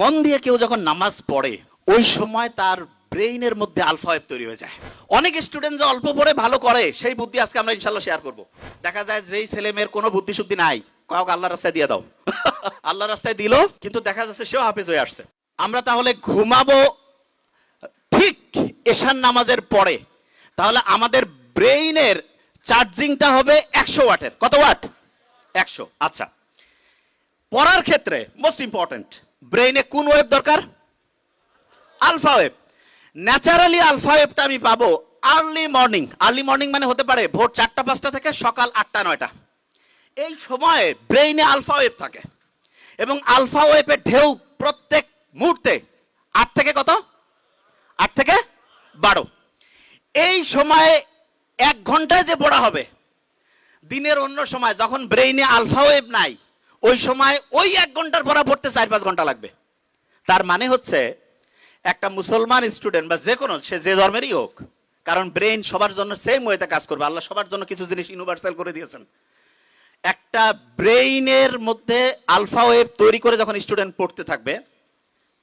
মন দিয়ে কেউ যখন নামাজ পড়ে, ওই সময় তার ব্রেইনের মধ্যে আলফা ওয়েভ তৈরি হয়ে যায়। অনেক স্টুডেন্ট যে অল্প পড়ে, ভালো করে, সেই বুদ্ধি আজকে আমরা ইনশাল্লাহ শেয়ার করব। দেখা যায় যেই ছেলে মেয়ের কোনো বুদ্ধি শুদ্ধি নাই কয়েক আল্লাহ রাস্তায় দিয়ে দাও। আল্লাহ রাস্তায় দিল, কিন্তু দেখা যাচ্ছে সেও হাফেজ হয়ে আসছে। আমরা তাহলে ঘুমাবো ঠিক এশান নামাজের পরে। তাহলে আমাদের ব্রেইনের চার্জিংটা হবে একশো ওয়াটের। কত ওয়াট? একশো। আচ্ছা। পড়ার ক্ষেত্রে মোস্ট ইম্পর্টেন্ট ব্রেইনে কোন ওয়েভ দরকার? আলফা ওয়েভ ন্যাচারালি আলফা ওয়েভটা আমি পাবো আর্লি মর্নিং আর্লি মর্নিং মানে হতে পারে ভোর চারটা, পাঁচটা থেকে সকাল আটটা, নয়টা। এই সময়ে ব্রেইনে আলফা ওয়েভ থাকে। এবং আলফা ওয়েভের ঢেউ প্রত্যেক মুহূর্তে আট থেকে কত? আট থেকে বারো। এই সময়ে এক ঘন্টায় যে পড়া হবে, দিনের অন্য সময় যখন ব্রেইনে আলফা ওয়েভ নাই ওই সময় ওই এক ঘণ্টার পড়া পড়তে চার পাঁচ ঘণ্টা লাগবে। তার মানে হচ্ছে, একটা মুসলমান স্টুডেন্ট বা যে কোনো, সে যে ধর্মেরই হোক, কারণ ব্রেইন সবার জন্য সেম ওয়েতে কাজ করবে। আল্লাহ সবার জন্য কিছু জিনিস ইউনিভার্সাল করে দিয়েছেন। একটা ব্রেইনের মধ্যে আলফা ওয়েভ তৈরি করে যখন স্টুডেন্ট পড়তে থাকবে,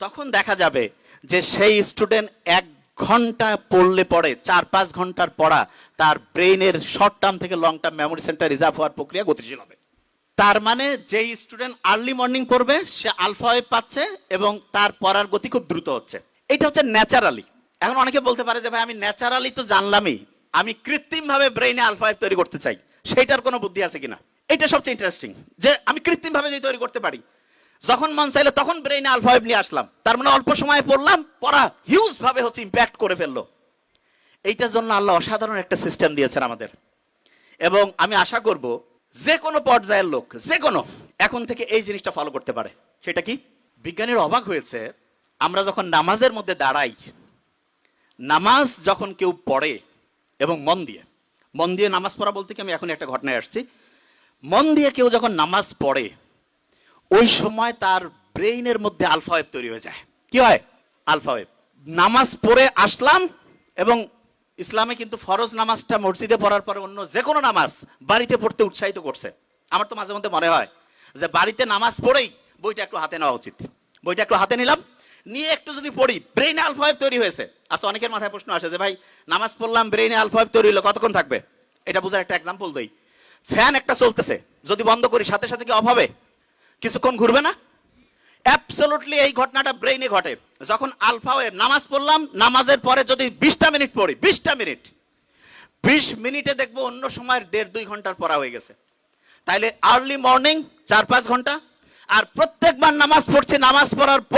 তখন দেখা যাবে যে সেই স্টুডেন্ট এক ঘণ্টা পড়লে পড়ে চার পাঁচ ঘণ্টার পড়া, তার ব্রেইনের শর্ট টার্ম থেকে long term memory centre reserve হওয়ার প্রক্রিয়া গতিশীল হবে। তার মানে যেই স্টুডেন্ট আর্লি মর্নিং পড়বে, সে আলফা ওয়েভ পাচ্ছে এবং তার পড়ার গতি খুব দ্রুত হচ্ছে। এটা হচ্ছে ন্যাচারালি এখন অনেকে বলতে পারে যে, ভাই, আমি ন্যাচারালি তো জানলামই। আমি কৃত্রিম ভাবে ব্রেইনে আলফা ওয়েভ তৈরি করতে চাই। সেইটার কোনো বুদ্ধি আছে কিনা? এটা সবচেয়ে ইন্টারেস্টিং যে আমি কৃত্রিম ভাবে যদি তৈরি করতে পারি, যখন মন চাইলো, তখন ব্রেইনে আলফা ওয়েভ নিয়ে আসলাম। তার মানে অল্প সময়ে পড়লাম, পড়া হিউজ ভাবে হচ্ছে ইম্প্যাক্ট করে ফেলল। এইটার জন্য আল্লাহ অসাধারণ একটা সিস্টেম দিয়েছেন আমাদের। এবং আমি আশা করব যে কোনো পর্যায়ের লোক যে কোনো এখন থেকে এই জিনিসটা ফলো করতে পারে। সেটা কি? বিজ্ঞানীর অবাক হয়েছে, আমরা যখন নামাজের মধ্যে দাঁড়াই, নামাজ যখন কেউ পড়ে এবং মন দিয়ে মন দিয়ে নামাজ পড়া বলতে কি আমি এখন একটা ঘটনায় আসছি, মন দিয়ে কেউ যখন নামাজ পড়ে, ওই সময় তার ব্রেইনের মধ্যে আলফা ওয়েভ তৈরি হয়ে যায়। কি হয়? আলফা ওয়েভ নামাজ পড়ে আসলাম এবং ইসলামে কিন্তু ফরজ নামাজটা মসজিদে পড়ার পরে অন্য যে কোনো নামাজ বাড়িতে পড়তে উৎসাহিত করছে। আমার তো মাঝে মধ্যে মনে হয় যে বাড়িতে নামাজ পড়েই বইটা একটু হাতে নেওয়া উচিত। বইটা একটু হাতে নিলাম, নিয়ে একটু যদি পড়ি ব্রেইনে আলফা ওয়েভ তৈরি হয়েছে। আচ্ছা অনেকের মাথায় প্রশ্ন আসে যে ভাই, নামাজ পড়লাম ব্রেইনে আলফা ওয়েভ তৈরি হলো, কতক্ষণ থাকবে? এটা বোঝার একটা এক্সাম্পল দেই। ফ্যান একটা চলতেছে, যদি বন্ধ করি, সাথে সাথে কি অভাবে কিছুক্ষণ ঘুরবে না? অ্যাবসলুটলি এই ঘটনাটা ব্রেইনে ঘটে। যখন আলফা ওয়েভ নামাজ পড়লাম, নামাজের পরে যদি বিশটা মিনিট পড়ি, বিশটা মিনিট। বিশ মিনিটে দেখব অন্য সময়ের দেড় দুই ঘণ্টার পড়া হয়ে গেছে। তাইলে আর্লি মর্নিং চার পাঁচ ঘণ্টা। আর প্রত্যেকবার নামাজ পড়ছে, নামাজ পড়ার পরে